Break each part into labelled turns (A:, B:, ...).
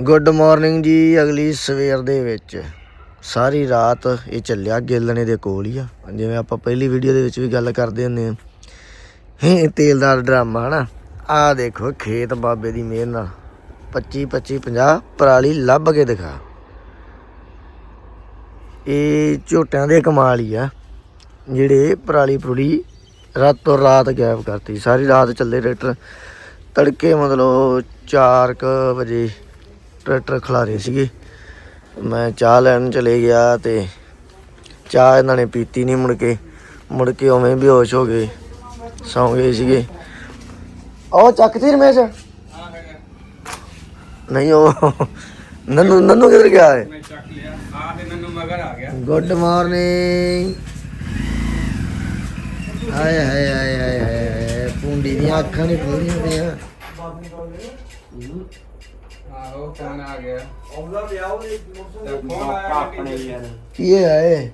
A: Good morning ਜੀ, ਅਗਲੀ ਸਵੇਰ ਦੇ ਵਿੱਚ। ਸਾਰੀ ਰਾਤ ਇਹ ਚੱਲਿਆ, ਗਿੱਲਣੇ ਦੇ ਕੋਲ ਹੀ ਆ। ਜਿਵੇਂ ਆਪਾਂ ਪਹਿਲੀ ਵੀਡੀਓ ਦੇ ਵਿੱਚ ਵੀ ਗੱਲ ਕਰਦੇ ਹੁੰਦੇ ਆ। ਇਹ ਤੇਲਦਾਰ ਡਰਾਮਾ, ਹਨਾ? ਆ ਦੇਖੋ, ਖੇਤ ਬਾਬੇ ਦੀ ਮਿਹਰ ਨਾਲ। 25 25 50 ਪਰਾਲੀ ਲੱਭ ਕੇ ਦਿਖਾ। ਇਹ ਝੋਟਿਆਂ ਦੇ ਕਮਾਲ ਹੀ ਆ। ਜਿਹੜੇ ਪਰਾਲੀ ਪਰੂਲੀ ਰਾਤੋਂ ਰਾਤ ਗਾਇਬ ਕਰਤੀ। ਸਾਰੀ ਰਾਤ ਚੱਲੇ ਟਰੈਕਟਰ। ਤੜਕੇ ਮਤਲਬ 4 ਵਜੇ ਟਰੈਕਟਰ ਖਲਾਰੇ ਸੀਗੇ। ਮੈਂ ਚਾਹ ਲੈਣ ਚਲੇ ਗਿਆ ਤੇ ਚਾਹ ਇਹਨਾਂ ਨੇ ਪੀਤੀ ਨਹੀਂ ਮੁੜ ਕੇ। ਮੁੜ ਕੇ ਉਵੇਂ ਬੇਹੋਸ਼ ਹੋ ਗਏ ਸੌਂ ਗਏ ਸੀਗੇ। ਉਹ ਚੱਕਤੀ ਰਮੇਸ਼? ਨਹੀਂ ਉਹ ਨੰਨੂ ਨੰਨੂ ਕਿੱਧਰ ਗਿਆ ਹੈ
B: ਮੈਂ ਚੱਕ ਲਿਆ। ਆ ਤੇ ਮੈਨੂੰ ਮਗਰ ਆ ਗਿਆ।
A: Good morning. ਹਾਏ ਹਾਏ ਹਾਏ ਹਾਏ ਹਾਏ ਹਾਏ ਪੁੰਡੀ ਦੀਆਂ ਅੱਖਾਂ ਨਹੀਂ ਖੋਲੀਆਂ ਪਈਆਂ।
B: ਆਹੋ ਫੋਨ ਆ ਗਿਆ। ਆਉਂਦਾ ਵਿਆਹ ਉਹਨੇ ਫੋਨ ਆਇਆ ਆਪਣੇ ਯਾਰ।
A: ਕੀ ਇਹ ਆਏ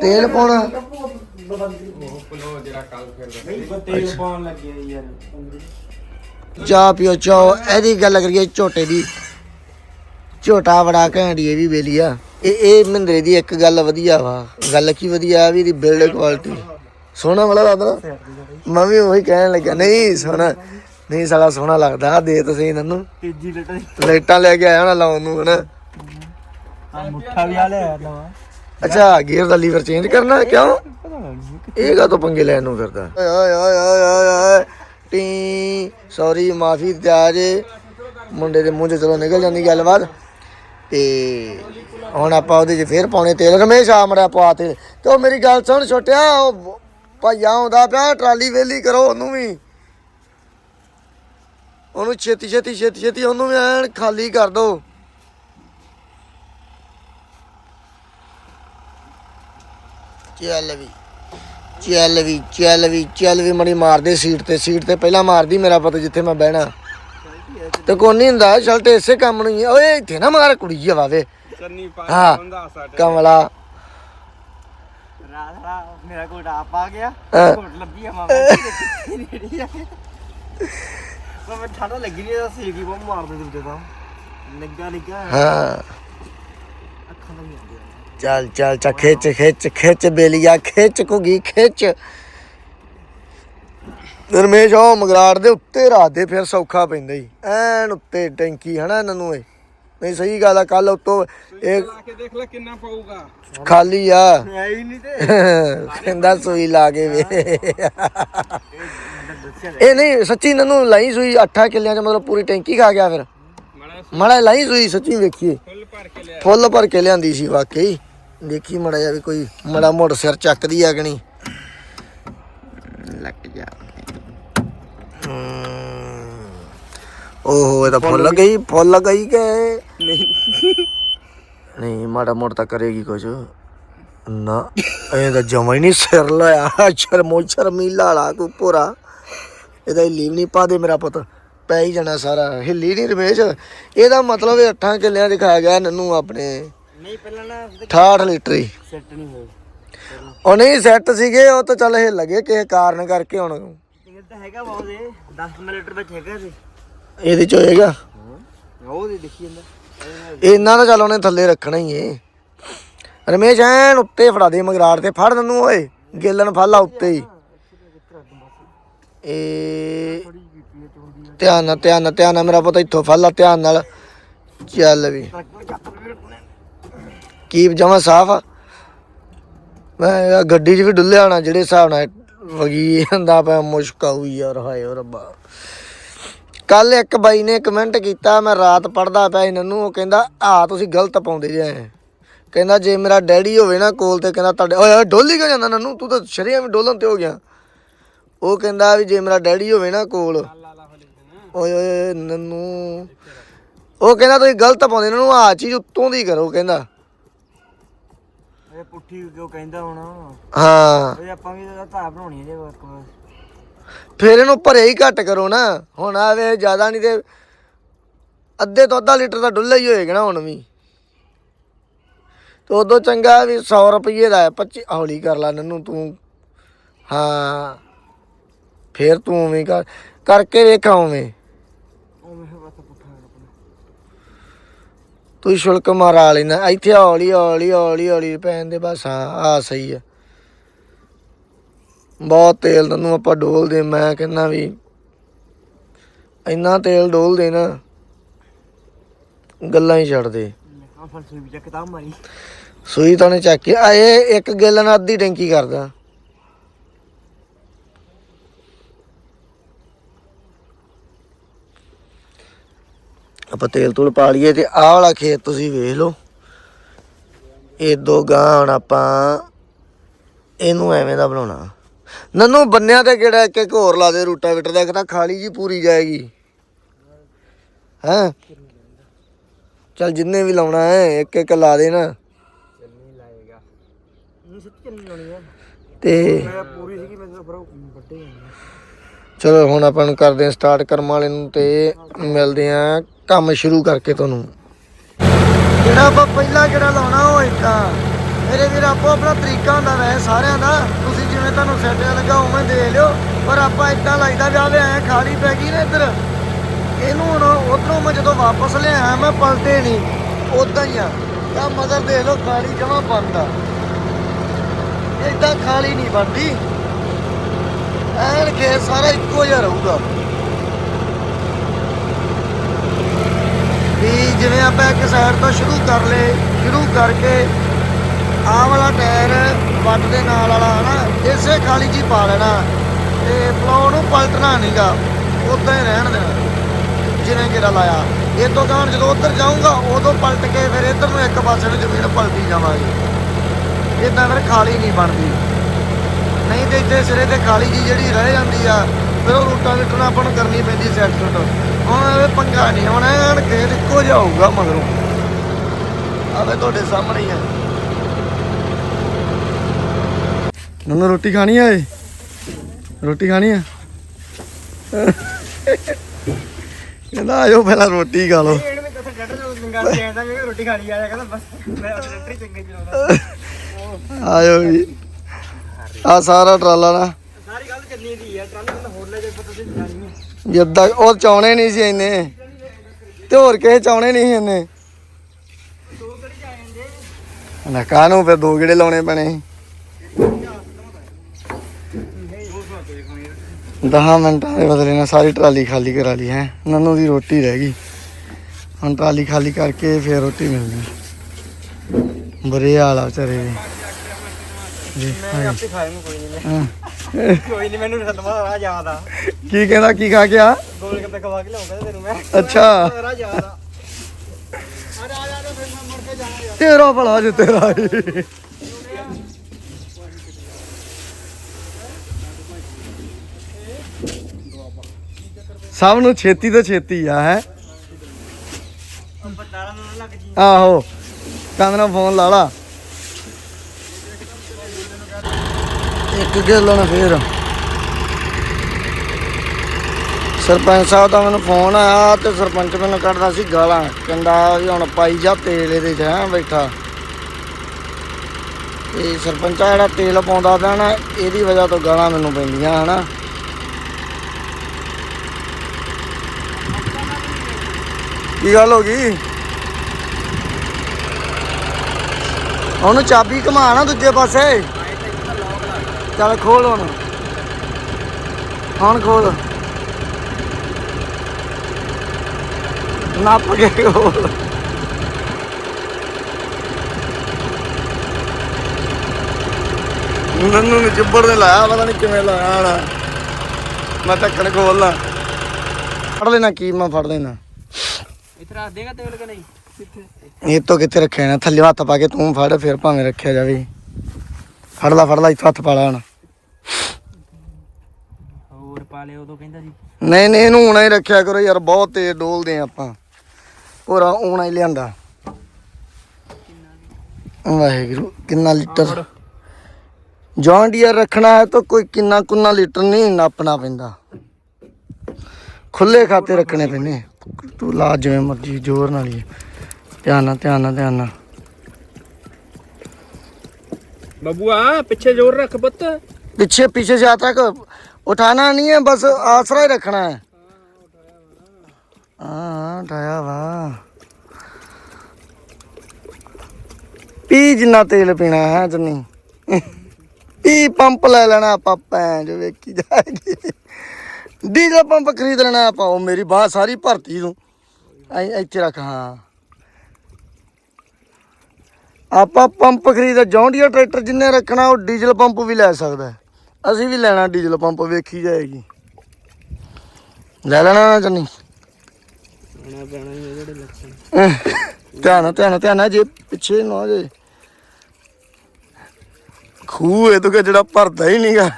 A: ਤੇਲ ਪਾਉਣਾ।
B: ਉਹ ਪਲੋ ਜਿਹੜਾ ਕੱਲ ਫਿਰ
C: ਤੇਲ ਪਾਉਣ ਲੱਗੇ ਯਾਰ।
A: ਚਾਹ ਪਿਓ ਚਾਹ। ਇਹਦੀ ਗੱਲ ਕਰੀਏ ਝੋਟੇ ਦੀ। ਝੋਟਾ ਬੜਾ ਘੈਂਟ ਇਹ ਵੀ ਵੇਲੀਆ ਇਹ ਇਹ ਮਹਿੰਦਰੇ ਦੀ ਇੱਕ ਗੱਲ ਵਧੀਆ ਵਾ। ਗੱਲ ਕੀ ਵਧੀਆ ਆ ਵੀ ਇਹਦੀ ਬਿਲਡ ਕੁਆਲਿਟੀ ਸੋਹਣਾ ਵਾਲਾ ਲੱਗਦਾ ਮੈਂ ਵੀ ਉਹੀ ਕਹਿਣ ਲੱਗਾ ਨਹੀਂ ਸੋਹਣਾ। ਨਹੀਂ ਸਾਲਾ ਸੋਹਣਾ ਲੱਗਦਾ ਆ ਦੇ ਤੁਸੀਂ ਇਹਨੂੰ
C: ਤੀਜੀ ਲਟਰ
A: ਲਾਈਟਾਂ ਲੈ ਕੇ ਆਇਆ ਹੋਣਾ ਲਾਉਣ ਨੂੰ ਹਨਾ।
C: ਆ ਮੁੱਠਾ ਵੀ ਆ ਲਿਆ ਨਵਾਂ।
A: ਅੱਛਾ ਗੇਅਰ ਦਾ ਲੀਵਰ ਚੇਂਜ ਕਰਨਾ ਕਿਉਂ? ਇਹ ਗਾ ਤੋਂ ਪੰਗੇ ਲੈਣ ਨੂੰ ਫਿਰਦਾ? ਓਏ ਓਏ ਓਏ ਓਏ ਓਏ ਓਏ। ਟੀ ਸੌਰੀ ਮਾਫੀ ਜੇ। ਮੁੰਡੇ ਦੇ ਮੂੰਹ 'ਚ ਚਲੋ ਨਿਕਲ ਜਾਂਦੀ ਗੱਲਬਾਤ। ਤੇ ਹੁਣ ਆਪਾਂ ਉਹਦੇ 'ਚ ਫੇਰ ਪਾਉਣੇ ਤੇਲ। ਰਮੇਸ਼ ਆ ਮੜਾ ਪਵਾ ਤੇਲ ਤੇ ਉਹ ਮੇਰੀ ਗੱਲ ਸੁਣ ਛੋਟਿਆ ਉਹ ਭਾਈਆ ਆਉਂਦਾ ਪਿਆ ਟਰਾਲੀ ਵੇਲੀ ਕਰੋ ਉਹਨੂੰ ਵੀ। ਉਹਨੂੰ ਛੇਤੀ ਛੇਤੀ ਛੇਤੀ ਛੇਤੀ ਉਹਨੂੰ ਵੀ ਐਨ ਖਾਲੀ ਕਰ ਦੋ। ਚੱਲ ਵੀ ਚੱਲ ਵੀ ਚੱਲ ਵੀ ਚੱਲ ਵੀ ਮਣੀ ਮਾਰਦੇ ਸੀਟ ਤੇ ਸੀਟ ਤੇ ਪਹਿਲਾਂ ਮਾਰਦੀ ਮੇਰਾ ਪਤਾ ਜਿੱਥੇ ਮੈਂ ਬਹਿਣਾ। ਤੇ ਕੋਈ ਨਹੀਂ ਹੁੰਦਾ ਚਲ ਤੇ ਇਸੇ ਕੰਮ ਨੂੰ ਹੀ ਆ। ਓਏ ਇੱਥੇ ਨਾ ਮਾਰ ਕੁੜੀ
B: ਪਾ
A: ਹਾਂ।
B: ਹੁੰਦਾ ਸਾਡੇ
A: ਕਮਲਾ।
C: ਰਾਤ ਰਾਤ ਮੇਰਾ ਕੋਟ ਆਪ ਆ ਗਿਆ।
A: ਹਾਂ।
C: ਕੋਟ ਲੱਭੀ ਆ ਮਾਮਾ ਰੇੜੀ ਆ। ਪਰ ਮੈਂ ਠੰਡ ਲੱਗੀ ਨਹੀਂ ਦਾ ਸੇਕੀ ਬਹੁਤ ਮਾਰਦੇ ਦਿੰਦੇ ਤਾਂ। ਨਿੱਗਾ ਨਿੱਗਾ
A: ਹਾਂ।
C: ਅੱਖਾਂ ਦਾ ਨਹੀਂ ਆਉਂਦੀਆਂ।
A: ਚੱਲ ਚੱਲ ਚਾ ਖਿੱਚ ਖਿੱਚ ਖਿੱਚ ਬੇਲੀਆ ਖਿੱਚ ਕੁਗੀ ਖਿੱਚ। ਰਮੇਸ਼ ਉਹ ਮਗਰਾੜ ਦੇ ਉੱਤੇ ਰਾਤ ਦੇ ਫਿਰ ਸੌਖਾ ਪੈਂਦਾ ਹੀ ਐਨ ਉੱਤੇ ਟੈਂਕੀ ਹਨਾ ਇਹਨਾਂ ਨੂੰ ਇਹ। ਨਹੀਂ ਸਹੀ ਗੱਲ ਆ ਕੱਲ ਉਤੋਂ ਇਹ
B: ਲਾ ਕੇ ਦੇਖ ਲੈ ਕਿੰਨਾ ਪਊਗਾ।
A: ਖਾਲੀ ਆ।
C: ਹੈ ਹੀ ਨਹੀਂ ਤੇ।
A: ਕਹਿੰਦਾ ਸੂਈ ਲਾ ਕੇ ਵੇ ਇਹ ਨਹੀਂ ਸੱਚੀ ਨਨੂੰ ਲਾਈ ਸੂਈ 8 ਕਿੱਲਿਆਂ ਚ ਮਤਲਬ ਪੂਰੀ ਟੈਂਕੀ ਖਾ ਗਿਆ ਫਿਰ।
B: ਮੜਾ
A: ਲਾਈ ਸੂਈ ਸੱਚੀ ਵੇਖੀਏ।
B: ਫੁੱਲ ਭਰ ਕੇ ਲਿਆ।
A: ਫੁੱਲ ਭਰ ਕੇ ਲਿਆਂਦੀ ਸੀ ਵਾਕਈ। ਦੇਖੀ ਮੜਾ ਜਾ ਵੀ ਕੋਈ ਮੜਾ ਮੋੜ ਸਿਰ ਚੱਕਦੀ ਆ ਕਿ ਨਹੀਂ। ਲੱਗ ਜਾ। ਓਹੋ ਇਹ ਤਾਂ ਫੁੱਲ ਗਈ ਫੁੱਲ ਗਈ ਕਿ?
C: ਨਹੀਂ।
A: ਨਹੀਂ ਮਾੜਾ ਮੋੜ ਤਾਂ ਕਰੇਗੀ ਕੁਝ ਨਾ ਇਹ ਤਾਂ ਜਮਾ ਹੀ ਨਹੀਂ ਸਿਰ ਲਾਇਆ। ਸ਼ਰਮੋ ਸ਼ਰਮੀਲਾ ਵਾਲਾ ਕੋ ਪੂਰਾ ਇਹਦਾ ਲੀਵ ਨਹੀਂ ਪਾ ਦੇ ਮੇਰਾ ਪੁੱਤ ਪੈ ਹੀ ਜਾਣਾ ਸਾਰਾ। ਹਿੱਲੀ ਨਹੀਂ ਰਮੇਸ਼ ਇਹਦਾ ਮਤਲਬ ਇਹ ਅੱਠਾਂ ਕਿੱਲਿਆਂ ਦਿਖਾ ਗਿਆ ਨਨੂੰ ਆਪਣੇ।
C: ਨਹੀਂ ਪਹਿਲਾਂ ਨਾ
A: 68 ਲੀਟਰ ਹੀ।
C: ਸੈੱਟ ਨਹੀਂ ਹੋਏ।
A: ਉਹ ਨਹੀਂ ਸੈੱਟ ਸੀਗੇ ਉਹ ਤਾਂ ਚੱਲ ਹਿੱਲ ਲੱਗੇ ਕਿਸੇ ਕਾਰਨ ਕਰਕੇ ਹੁਣ।
C: ਇਹ ਤਾਂ ਹੈਗਾ ਬਹੁਤ ਇਹ 10 ਮਿਲੀਲੀਟਰ ਵਿੱਚ ਹੈਗਾ ਸੀ
A: ਇਹਦੇ। ਚ ਹੋਏਗਾ
C: ਉਹ ਦੇ ਦੇਖੀ ਜਾਂਦਾ।
A: ਇਹਨਾਂ ਦਾ ਚੱਲ ਉਹਨੇ ਥੱਲੇ ਰੱਖਣਾ ਹੀ ਏ। ਰਮੇਸ਼ ਐਨ ਉੱਤੇ ਫੜਾ ਦੇ ਮਗਰਾੜ ਤੇ ਫੜ ਨਨੂੰ ਓਏ ਗੇਲਣ ਫਾਲਾ ਉੱਤੇ ਹੀ। ਇਹ ਧਿਆਨ ਨਾਲ ਧਿਆਨ ਨਾਲ ਧਿਆਨ ਨਾਲ ਮੇਰਾ ਪੁੱਤ ਇੱਥੋਂ ਫਾਲਾ ਧਿਆਨ ਨਾਲ। ਚੱਲ ਵੀ। ਕੀ ਜਮਾ ਸਾਫ਼ ਆ? ਮੈਂ ਗੱਡੀ 'ਚ ਵੀ ਡੁੱਲਿਆ ਹੋਣਾ, ਜਿਹੜੇ ਹਿਸਾਬ ਨਾਲ ਵਗੀ ਹੁੰਦਾ ਪਿਆ, ਮੁਸ਼ਕ ਆਊ ਯਾਰ, ਹਾਏ ਰੱਬਾ। ਕੱਲ ਇੱਕ ਬਾਈ ਨੇ ਕਮੈਂਟ ਕੀਤਾ, ਮੈਂ ਰਾਤ ਪੜਦਾ ਪਿਆ ਇਹਨਾਂ ਨੂੰ ਉਹ ਕਹਿੰਦਾ, ਆ, ਤੁਸੀਂ ਗਲਤ ਪਾਉਂਦੇ ਜੇ ਕਹਿੰਦਾ, ਜੇ ਮੇਰਾ ਡੈਡੀ ਹੋਵੇ ਨਾ ਕੋਲ ਤੇ ਕਹਿੰਦਾ ਤੁਹਾਡੇ, ਓਏ ਡੋਲੀ ਕਿਉਂ ਜਾਂਦਾ ਨਨੂੰ? ਤੂੰ ਤਾਂ ਸ਼ਰੀਆਂ ਵੀ ਡੋਲਣ ਤੇ ਹੋ ਗਿਆ। ਉਹ ਕਹਿੰਦਾ ਵੀ ਜੇ ਮੇਰਾ ਡੈਡੀ ਹੋਵੇ ਨਾ ਕੋਲ। ਓਏ ਓਏ ਨਨੂੰ। ਉਹ ਕਹਿੰਦਾ ਤੁਸੀਂ ਗਲਤ ਪਾਉਂਦੇ ਇਹਨਾਂ ਨੂੰ ਆ ਚੀਜ਼ ਉੱਤੋਂ ਦੀ ਕਰੋ ਕਹਿੰਦਾ।
C: ਇਹ ਪੁੱਠੀ ਕਿਉਂ ਕਹਿੰਦਾ ਹੁਣ?
A: ਹਾਂ।
C: ਇਹ ਆਪਾਂ ਵੀ ਤਾਂ ਧਾਰ ਬਣਾਉਣੀ ਹੈ ਜੇ ਵਰਕ
A: ਫਿਰ ਇਹਨੂੰ ਭਰੇ ਹੀ ਘੱਟ ਕਰੋ ਨਾ। ਹੁਣ ਆਵੇ ਜ਼ਿਆਦਾ ਨਹੀਂ ਤੇ ਅੱਧੇ ਤੋਂ ਅੱਧਾ ਲੀਟਰ ਦਾ ਡੁੱਲਾ ਹੀ ਹੋਏਗਾ ਨਾ ਹੁਣ ਵੀ। ਤੇ ਉਦੋਂ ਚੰਗਾ ਵੀ 100 ਰੁਪਏ ਦਾ ਹੈ 25 ਹੌਲੀ ਕਰ ਲਾ ਨੰਨੂ ਤੂੰ। ਹਾਂ। ਫੇਰ ਤੂੰ ਉਵੇਂ ਕਰ ਕਰਕੇ ਵੇਖ ਉਵੇਂ। ਤੂੰ ਸ਼ੁਲਕ ਮਾਰਾ ਲੈਣਾ ਇੱਥੇ ਹੌਲੀ ਹੌਲੀ ਹੌਲੀ ਹੌਲੀ ਪੈਣ ਦੇ ਬਸ ਹਾਂ ਆ ਸਹੀ ਆ। ਬਹੁਤ ਤੇਲ ਤੈਨੂੰ ਆਪਾਂ ਡੋਲਦੇ ਮੈਂ ਕਹਿੰਦਾ ਵੀ ਇੰਨਾ ਤੇਲ ਡੋਲ ਦੇ ਨਾ ਗੱਲਾਂ ਹੀ ਛੱਡ ਦੇ।
C: ਸੂਈ ਤਾਂ
A: ਨੇ ਚੱਕ ਕੇ ਆ ਇਹ ਇੱਕ ਗਿੱਲ ਨਾਲ ਅੱਧੀ ਟੈਂਕੀ ਕਰਦਾ। ਆਪਾਂ ਤੇਲ ਤੂਲ ਪਾ ਲਈਏ ਤੇ ਆਹ ਵਾਲਾ ਖੇਤ ਤੁਸੀਂ ਵੇਖ ਲਓ। ਇਹ ਦੋ ਗਾਂ ਹੁਣ ਆਪਾਂ ਇਹਨੂੰ ਐਵੇਂ ਦਾ ਬਣਾਉਣਾ। ਨੰਨੂ ਬੰਨਿਆ ਤੇ ਕਿਹੜਾ ਇੱਕ ਇੱਕ ਹੋਰ ਲਾ ਦੇ ਰੂਟਾ ਵਿਟਰ ਦਾ ਇੱਕ ਤਾਂ ਖਾਲੀ ਜੀ ਪੂਰੀ ਜਾਏਗੀ। ਹੈਂ? ਚੱਲ ਜਿੰਨੇ ਵੀ ਲਾਉਣਾ ਹੈ ਇੱਕ ਇੱਕ ਲਾ ਦੇ ਨਾ।
C: ਆ।
A: ਤੇ ਚਲੋ ਹੁਣ ਆਪਾਂ ਨੂੰ ਕਰਦੇ ਹਾਂ ਸਟਾਰਟ ਕਰਮ ਵਾਲੇ ਨੂੰ ਤੇ ਮਿਲਦੇ ਆ ਕੰਮ ਸ਼ੁਰੂ ਕਰਕੇ ਤੁਹਾਨੂੰ। ਜਿਹੜਾ ਆਪਾਂ ਪਹਿਲਾਂ ਜਿਹੜਾ ਲਾਉਣਾ ਉਹ ਇੱਦਾਂ। ਮੇਰੇ ਵੀਰ, ਆਪੋ ਆਪਣਾ ਤਰੀਕਾ ਹੁੰਦਾ ਵੈ ਸਾਰਿਆਂ ਦਾ। ਤੁਸੀਂ ਜਿਵੇਂ ਤੁਹਾਨੂੰ ਸੈੱਟ ਲੱਗਾ ਉਵੇਂ ਦੇ ਲਿਓ। ਪਰ ਆਪਾਂ ਇੱਦਾਂ ਲਾਈਦਾ ਜਾਵੇ ਐ ਖਾਲੀ ਪੈ ਗਈ ਨਾ ਇੱਧਰ। ਇਹਨੂੰ ਹੁਣ ਉਧਰੋਂ ਮੈਂ ਜਦੋਂ ਵਾਪਸ ਲਿਆਇਆ, ਮੈਂ ਪਲਟੇ ਨਹੀਂ। ਉਦਾਂ ਹੀ ਆ। ਤਾਂ ਮਗਰ ਦੇਖ ਲਓ, ਖਾਲੀ ਜਮਾ ਬੰਦ ਆ। ਇਦਾਂ ਖਾਲੀ ਨਹੀਂ ਬਣਦੀ। ਐਨ ਖੇਤ ਸਾਰਾ ਇੱਕੋ ਜਿਹਾ ਰਹੂਗਾ ਵੀ ਜਿਵੇਂ ਆਪਾਂ ਇੱਕ ਸਾਈਡ ਤੋਂ ਸ਼ੁਰੂ ਕਰ ਲਏ, ਸ਼ੁਰੂ ਕਰਕੇ ਆਹ ਵਾਲਾ ਟਾਇਰ ਵੱਟ ਦੇ ਨਾਲ ਵਾਲਾ, ਹਨਾ, ਇਸੇ ਖਾਲੀ ਜੀ ਪਾ ਲੈਣਾ ਤੇ ਪਲਾਉ ਨੂੰ ਪਲਟਣਾ ਨਹੀਂਗਾ ਉਦਾਂ ਹੀ ਰਹਿਣ ਦੇਣਾ, ਜਿਵੇਂ ਕਿਹੜਾ ਲਾਇਆ। ਇਹ ਤੋਂ ਗਾਣ ਜਦੋਂ ਉੱਧਰ ਜਾਊਂਗਾ, ਉਦੋਂ ਪਲਟ ਕੇ ਫਿਰ ਇੱਧਰ ਨੂੰ ਇੱਕ ਪਾਸੇ ਨੂੰ ਜ਼ਮੀਨ ਪਲਟੀ ਜਾਵਾਂਗੇ। ਇਦਾਂ ਫਿਰ ਖਾਲੀ ਨਹੀਂ ਬਣਦੀ। ਨਹੀਂ ਤੇ ਇੱਥੇ ਸਿਰੇ ਤੇ ਖਾਲੀ ਜੀ ਜਿਹੜੀ ਰਹਿ ਜਾਂਦੀ ਆ, ਫਿਰ ਉਹ ਰੂਟਾਂ ਵਿੱਚੋਂ ਆਪਾਂ ਨੂੰ ਕਰਨੀ ਪੈਂਦੀ ਸੈਟ ਸੁੱਟ ਹੁਣ ਇਹ ਪੰਗਾ ਨਹੀਂ ਹੁਣ ਐਨ ਖੇਤ ਇੱਕੋ ਜਿਹਾ ਹੋਊਗਾ ਮਗਰੋਂ। ਆਵੇ ਤੁਹਾਡੇ ਸਾਹਮਣੇ ਹੀ ਆ। ਨੰਨੂ ਰੋਟੀ ਖਾਣੀ ਆ ਏ ਰੋਟੀ ਖਾਣੀ ਆ? ਕਹਿੰਦਾ ਆਇਓ ਪਹਿਲਾਂ ਰੋਟੀ ਖਾ ਲਓ।
C: ਕੇ ਰੋਟੀ ਖਾਣੀ ਆ ਕਹਿੰਦਾ ਬਸ ਮੈਂ ਡੱਟਰੀ ਚੰਗੇ ਚਲਾਉਂਦਾ
A: ਆਇਓ ਜੀ। ਆ ਸਾਰਾ ਟਰਾਲਾ ਨਾ।
C: ਸਾਰੀ ਗੱਲ ਚੱਲੀ ਦੀ ਆ ਟਰਾਲੀ ਹੋਰ ਲੈ ਜਾ ਪਤਾ ਤੇ ਜਾਣੀ
A: ਜਿੱਦਾਂ ਉਹ ਚਾਉਣੇ ਨਹੀਂ ਸੀ ਇੰਨੇ। ਤੇ ਹੋਰ ਕਿਸੇ ਚਾਉਣੇ ਨਹੀਂ ਸੀ ਇੰਨੇ। ਨਾ ਕਾਹਨੂੰ ਫਿਰ ਦੋ ਗੇੜੇ ਲਾਉਣੇ ਪੈਣੇ 10 ਮਿੰਟਾਂ ਦੇ ਬਦਲੇ ਨਾਲ ਸਾਰੀ ਟਰਾਲੀ ਖਾਲੀ ਕਰਾ ਲਈ, ਹੈ। ਨੰਨੂ ਦੀ ਰੋਟੀ ਰਹਿ ਗਈ। ਹੁਣ ਟਰਾਲੀ ਖਾਲੀ ਕਰਕੇ ਫਿਰ ਰੋਟੀ ਮਿਲਣੀ। ਬੁਰੇ ਹਾਲ ਆ ਵਿਚਾਰੇ ਦੇ। ਜੀ
C: ਮੈਂ ਆਪੇ ਖਾਏ ਨੂੰ ਕੋਈ ਨਹੀਂ
A: ਹਾਂ।
C: ਕੋਈ ਨਹੀਂ ਮੈਨੂੰ ਸਤਵਾ ਰਾਹ ਯਾਦ ਆ।
A: ਕੀ ਕਹਿੰਦਾ ਕੀ ਖਾ ਗਿਆ?
C: ਗੋਲ ਗੱਪੇ ਖਵਾ ਕੇ ਲਿਆਉਂਗਾ ਤੈਨੂੰ ਮੈਂ।
A: ਅੱਛਾ।
C: ਰਾਹ ਯਾਦ ਆ। ਅਰੇ ਆ ਜਾ ਫਿਰ ਮੈਂ ਮੁੜ ਕੇ ਜਾਣਾ ਯਾਰ।
A: ਤੇਰਾ ਭਲਾ ਜੇ ਤੇਰਾ ਹੀ। ਸਭ ਨੂੰ ਛੇਤੀ ਤੋਂ ਛੇਤੀ ਆ ਹੈ। ਆਹੋ। ਕੰਨ ਨਾਲ ਫੋਨ ਲਾ ਲਾ। ਇੱਕ ਗੱਲ ਫੇਰ। ਸਰਪੰਚ ਸਾਹਿਬ ਦਾ ਮੈਨੂੰ ਫੋਨ ਆਇਆ ਤੇ ਸਰਪੰਚ ਮੈਨੂੰ ਕੱਢਦਾ ਸੀ ਗਾਲਾਂ। ਕਹਿੰਦਾ ਵੀ ਹੁਣ ਪਾਈ ਜਾ ਤੇਲ ਇਹਦੇ ਚ ਹੈ ਬੈਠਾ। ਤੇ ਸਰਪੰਚ ਜਿਹੜਾ ਤੇਲ ਪਾਉਂਦਾ ਪਿਆ ਨਾ, ਇਹਦੀ ਵਜ੍ਹਾ ਤੋਂ ਗਾਲਾਂ ਮੈਨੂੰ ਪੈਂਦੀਆਂ ਹਨਾ। ਕੀ ਗੱਲ ਹੋ ਗਈ? ਉਹਨੂੰ ਚਾਬੀ ਘੁਮਾ ਨਾ ਦੂਜੇ ਪਾਸੇ। ਚੱਲ ਖੋਲ ਹੁਣ ਹੁਣ ਖੋਲ। ਨੱਪ ਕੇ ਖੋਲ। ਨੰਨੂ ਨੂੰ ਚਿੱਬੜ ਨੇ ਲਾਇਆ ਪਤਾ ਨਹੀਂ ਕਿਵੇਂ ਲਾਇਆ ਹਣਾ। ਮੈਂ ਢੱਕਣ ਖੋਲਣਾ। ਫੜ ਲੈਣਾ ਕੀ ਮੈਂ ਫੜ ਲੈਣਾ।
C: ਇੱਥੇ ਰੱਖ ਦੇਗਾ ਤੇਲ ਕਿ ਨਹੀਂ? ਕਿੱਥੇ?
A: ਇਹ ਤੋਂ ਕਿੱਥੇ ਰੱਖਿਆ ਨਾ ਥੱਲੇ ਹੱਥ ਪਾ ਕੇ ਤੂੰ ਫੜ ਫਿਰ ਭਾਵੇਂ ਰੱਖਿਆ ਜਾਵੇ। ਫੜ ਲਾ ਫੜ ਲਾ ਇੱਥੇ ਹੱਥ ਪਾ ਲਾ ਹੁਣ। ਨਹੀਂ ਨਹੀਂ ਇਹਨੂੰ ਹੁਣਾ ਹੀ ਰੱਖਿਆ ਕਰੋ ਯਾਰ ਬਹੁਤ ਤੇਜ਼ ਡੋਲਦੇ ਆ ਆਪਾਂ। ਪੂਰਾ ਊਣਾ ਹੀ ਲਿਆਂਦਾ। ਵਾਹਿਗੁਰੂ ਕਿੰਨਾ ਲੀਟਰ। ਜੌਨ ਡੀਅਰ ਰੱਖਣਾ ਹੈ ਤਾਂ ਕੋਈ ਕਿੰਨਾ ਕੁੰਨਾ ਲੀਟਰ ਨਹੀਂ ਨਾਪਣਾ ਪੈਂਦਾ। ਖੁੱਲੇ ਖਾਤੇ ਰੱਖਣੇ ਪੈਣੇ ਤੂੰ ਲਾ ਜਿਵੇਂ ਮਰਜ਼ੀ ਜ਼ੋਰ ਨਾਲ ਹੀ। ਧਿਆਨ ਨਾਲ ਧਿਆਨ ਨਾਲ ਧਿਆਨ ਨਾਲ।
C: ਬਬੂਆ ਪਿੱਛੇ ਜ਼ੋਰ ਰੱਖ ਪੁੱਤ।
A: ਪਿੱਛੇ ਪਿੱਛੇ ਜਾ ਤੱਕ। उठाना नहीं है बस आसरा ही रखना है हाँ हाँ, उठाया वाह ਪੀ ਜਿੰਨਾ ਤੇਲ ਪੀਣਾ ਹੈ ਜੰਨੀ ਪੀ ਪੰਪ ਲੈ ਲੈਣਾ ਆਪਾਂ ਭੈਣ ਜੋ ਵੇਖੀ ਜਾਏਗੀ ਡੀਜ਼ਲ ਪੰਪ ਖਰੀਦ ਲੈਣਾ ਆਪਾਂ ਉਹ ਮੇਰੀ ਬਾਹ ਸਾਰੀ ਭਰਤੀ ਤੂੰ ਐ ਇੱਥੇ ਰੱਖ ਹਾਂ ਆਪਾਂ ਪੰਪ ਖਰੀਦ ਜੌਂਡੀਆ ਟਰੈਕਟਰ ਜਿੰਨੇ ਰੱਖਣਾ ਉਹ ਡੀਜ਼ਲ ਪੰਪ ਵੀ ਲੈ ਸਕਦਾ ਹੈ। ਅਸੀਂ ਵੀ ਲੈਣਾ ਡੀਜ਼ਲ ਪੰਪ ਵੇਖੀ ਜਾਏਗੀ। ਲੈ ਲੈਣਾ ਨਾ ਚੰਨੀ।
C: ਆਣਾ ਪੈਣਾ ਹੀ ਜਿਹੜੇ ਲੱਛਣ।
A: ਧਿਆਨ ਨਾਲ, ਧਿਆਨ ਨਾਲ, ਧਿਆਨ ਜੇ ਪਿੱਛੇ ਨਾ ਜੇ ਖੂਹ ਇਹ ਤੋਂ ਜਿਹੜਾ ਭਰਦਾ ਹੀ ਨਹੀਂਗਾ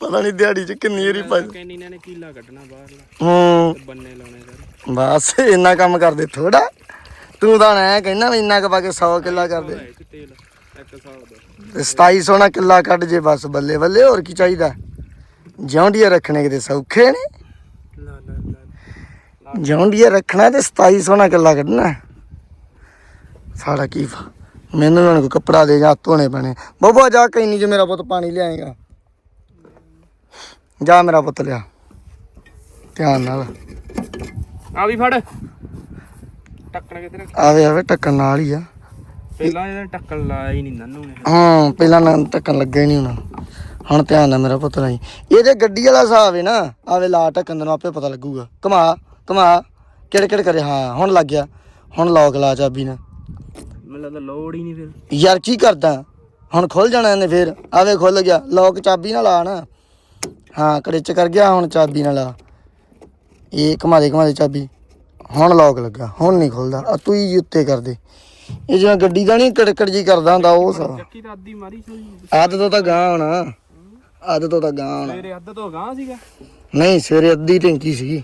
A: ਪਤਾ ਨਹੀਂ ਦਿਹਾੜੀ ਚ ਕਿੰਨੀ ਵਾਰੀ ਪਾ
C: ਕਹਿੰਦੀ ਇਹਨਾਂ ਨੇ ਕੀਲਾ ਕੱਢਣਾ ਬਾਹਰਲਾ
A: ਹੂੰ
C: ਬੰਨੇ ਲਾਉਣੇ ਸਰ।
A: ਬਸ ਇੰਨਾ ਕੰਮ ਕਰਦੇ ਥੋੜਾ ਤੂੰ ਤਾਂ ਐ ਕਹਿੰਦਾ ਵੀ ਇੰਨਾ ਕੁ ਪਾ ਕੇ 100 ਕਿੱਲਾ ਕਰਦੇ।
C: ਇੱਕ ਤੇਲ ਇੱਕ ਸਾਲ ਦਾ
A: ਤੇ 2700 ਨਾਲ ਕਿੱਲਾ ਕੱਢ ਜੇ ਬਸ ਬੱਲੇ ਬੱਲੇ ਹੋਰ ਕੀ ਚਾਹੀਦਾ? ਜੌਂਡੀਆ ਰੱਖਣੇ ਕਿਤੇ ਸੌਖੇ ਨੇ? ਜੌਂਡੀਆ ਰੱਖਣਾ ਤੇ 2700 ਨਾਲ ਕਿੱਲਾ ਕੱਢਣਾ। ਸਾਡਾ ਕੀ ਫਾ ਮੈਨੂੰ ਹੁਣ ਕੋਈ ਕੱਪੜਾ ਦੇ ਜਾਂ ਧੋਣੇ ਪੈਣੇ। ਬੱਬਾ ਜਾ ਕੈਨੀ ਚ ਮੇਰਾ ਪੁੱਤ ਪਾਣੀ ਲਿਆਏਗਾ। ਜਾ ਮੇਰਾ ਪੁੱਤ ਲਿਆ। ਧਿਆਨ ਨਾਲ।
C: ਆ ਵੀ ਫੜ। ਟੱਕਣ ਕਿਤੇ ਰੱਖ
A: ਆਵੇ ਆਵੇ ਟੱਕਣ ਨਾਲ ਹੀ ਆ।
C: ਪਹਿਲਾਂ ਇਹਦਾ ਟੱਕਣ ਲਾਇਆ ਹੀ ਨਹੀਂ ਨੰਨੂ ਨੇ।
A: ਹਾਂ ਪਹਿਲਾਂ ਨਾ ਟੱਕਣ ਲੱਗਾ ਹੀ ਨਹੀਂ ਹੁਣ। ਹੁਣ ਧਿਆਨ ਨਾਲ ਮੇਰਾ ਪੁੱਤ ਲਈ ਇਹਦੇ ਗੱਡੀ ਵਾਲਾ ਹਿਸਾਬ ਹੈ ਨਾ ਆਵੇ ਲਾ ਟੱਕਣ ਨੂੰ ਆਪੇ ਪਤਾ ਲੱਗੂਗਾ। ਕਮਾ ਕਮਾ ਕਿਹੜੇ ਕਿਹੜੇ ਕਰੇ। ਹਾਂ ਹੁਣ ਲੱਗ ਗਿਆ। ਹੁਣ ਲੌਕ ਲਾ ਚਾਬੀ ਨਾਲ।
C: ਮੈਨੂੰ ਲੱਗਦਾ ਲੋੜ ਹੀ ਨਹੀਂ ਫਿਰ।
A: ਯਾਰ ਕੀ ਕਰਦਾ? ਹੁਣ ਖੁੱਲ ਜਾਣਾ ਇਹਨੇ ਫੇਰ। ਆਵੇ ਖੁੱਲ ਗਿਆ। ਲੋਕ ਚਾਬੀ ਨਾਲ ਲਾ ਨਾ। ਹਾਂ ਕੜਿਚ ਕਰ ਗਿਆ ਹੁਣ ਚਾਬੀ ਨਾਲ ਲਾ ਇਹ ਘੁਮਾ ਦੇ ਘੁਮਾ ਦੇ ਚਾਬੀ। ਹੁਣ ਲੋਕ ਲੱਗਾ। ਹੁਣ ਨਹੀਂ ਖੁੱਲਦਾ ਆ ਤੂੰ ਹੀ ਉੱਤੇ ਕਰ ਦੇ। ਇਹ ਜਿਵੇਂ ਗੱਡੀ ਦਾ ਨਹੀਂ ਕੜਕੜ ਜੀ ਕਰਦਾ ਹੁੰਦਾ ਉਹ ਸਾ
C: ਚੱਕੀ ਤਾਂ ਅੱਧੀ ਮਾਰੀ ਸੋਈ
A: ਆਦਤ ਤੋਂ ਤਾਂ ਗਾਂ ਹੋਣਾ। ਆਦਤ ਤੋਂ ਤਾਂ ਗਾਂ ਹੋਣਾ।
C: ਮੇਰੇ ਅੱਧ ਤੋਂ ਗਾਂ ਸੀਗਾ।
A: ਨਹੀਂ ਸਵੇਰੇ ਅੱਧੀ ਟੈਂਕੀ ਸੀਗੀ।